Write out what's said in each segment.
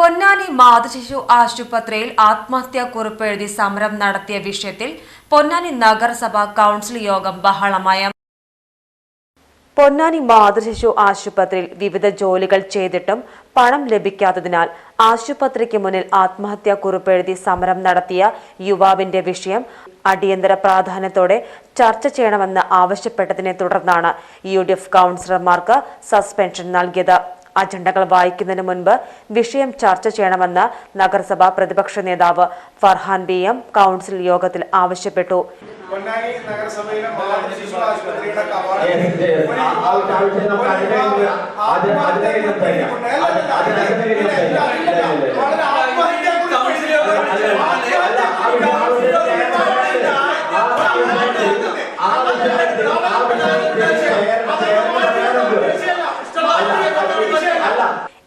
പൊന്നാനി മാതൃശിശു ആശുപത്രിയിൽ ആത്മഹത്യാ കുറിപ്പെഴുതി സമരം നടത്തിയ വിഷയത്തിൽ പൊന്നാനി നഗരസഭ കൗൺസിൽ യോഗം ബഹളമായ. പൊന്നാനി മാതൃശിശു ആശുപത്രിയിൽ വിവിധ ജോലികൾ ചെയ്തിട്ടും പണം ലഭിക്കാത്തതിനാൽ ആശുപത്രിക്ക് മുന്നിൽ ആത്മഹത്യാ കുറിപ്പെഴുതി സമരം നടത്തിയ യുവാവിന്റെ വിഷയം അടിയന്തര പ്രാധാന്യത്തോടെ ചർച്ച ചെയ്യണമെന്ന് ആവശ്യപ്പെട്ടതിനെ തുടർന്നാണ് യു ഡി എഫ് കൗൺസിലർമാർക്ക് സസ്പെൻഷൻ നൽകിയത്. അജണ്ടകൾ വായിക്കുന്നതിന് മുൻപ് വിഷയം ചർച്ച ചെയ്യണമെന്ന് നഗരസഭാ പ്രതിപക്ഷ നേതാവ് ഫർഹാൻ ബി എം കൗൺസിൽ യോഗത്തിൽ ആവശ്യപ്പെട്ടു പൊന്നാനി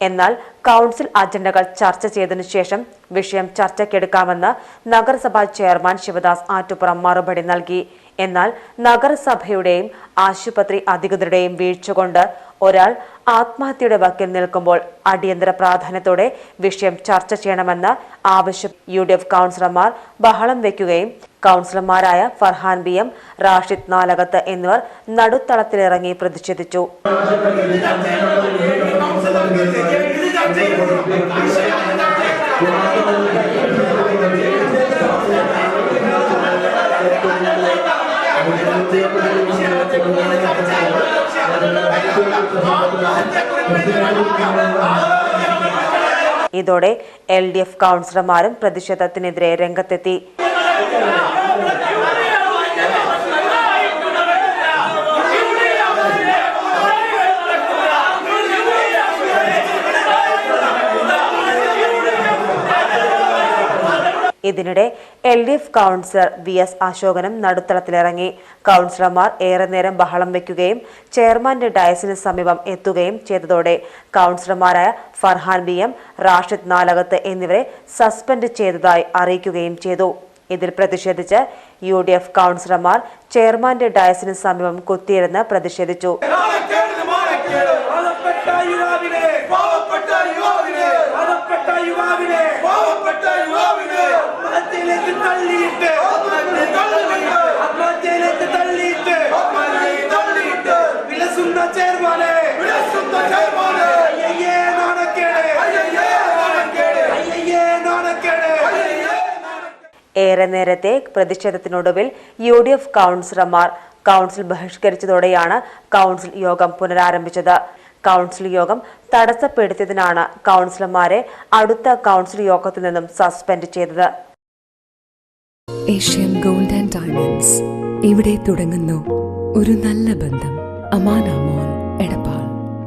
എന്നാൽ കൗൺസിൽ അജണ്ടകൾ ചർച്ച ചെയ്തതിനു ശേഷം വിഷയം ചർച്ചയ്ക്കെടുക്കാമെന്ന് നഗരസഭാ ചെയർമാൻ ശിവദാസ് ആറ്റുപുറം മറുപടി നൽകി. എന്നാൽ നഗരസഭയുടെയും ആശുപത്രി അധികൃതരുടെയും വീഴ്ച കൊണ്ട് ഒരാൾ ആത്മഹത്യയുടെ വക്കിൽ നിൽക്കുമ്പോൾ അടിയന്തര പ്രാധാന്യത്തോടെ വിഷയം ചർച്ച ചെയ്യണമെന്ന് ആവശ്യം യു ഡി എഫ് കൗൺസിലർമാർ ബഹളം വയ്ക്കുകയും കൗൺസിലർമാരായ ഫർഹാൻ ബി എം റാഷിദ് നാലകത്ത് എന്നിവർ നടുത്തളത്തിലിറങ്ങി പ്രതിഷേധിച്ചു. ഇതോടെ എൽ ഡി എഫ് കൗൺസിലർമാരും പ്രതിഷേധത്തിനെതിരെ രംഗത്തെത്തി. ഇതിനിടെ L D F councillor V S അശോകനും നടുത്തളത്തിലിറങ്ങി. കൗൺസിലർമാർ ഏറെ നേരം ബഹളം വയ്ക്കുകയും ചെയർമാന്റെ ഡയസിന് സമീപം എത്തുകയും ചെയ്തതോടെ കൗൺസിലർമാരായ ഫർഹാൻ ബി എം റാഷിദ് നാലകത്ത് എന്നിവരെ സസ്പെൻഡ് ചെയ്തതായി അറിയിക്കുകയും ചെയ്തു. ഇതിൽ പ്രതിഷേധിച്ച് യു ഡി എഫ് കൗൺസിലർമാർ ചെയർമാന്റെ ഡയസിന് സമീപം കുത്തിയിരുന്ന് പ്രതിഷേധിച്ചു. ഏറെ നേരത്തെ പ്രതിഷേധത്തിനൊടുവിൽ യു ഡി എഫ് കൗൺസിലർമാർ കൗൺസിൽ ബഹിഷ്കരിച്ചതോടെയാണ് കൗൺസിൽ യോഗം പുനരാരംഭിച്ചത്. കൗൺസിൽ യോഗം തടസ്സപ്പെടുത്തിയതിനാണ് കൗൺസിലർമാരെ അടുത്ത കൗൺസിൽ യോഗത്തിൽ നിന്നും സസ്പെൻഡ് ചെയ്തത്. Asian gold and diamonds. ഇവിടെ തുടങ്ങുന്നു. ഒരു നല്ല ബന്ധം. Amana mall Edappal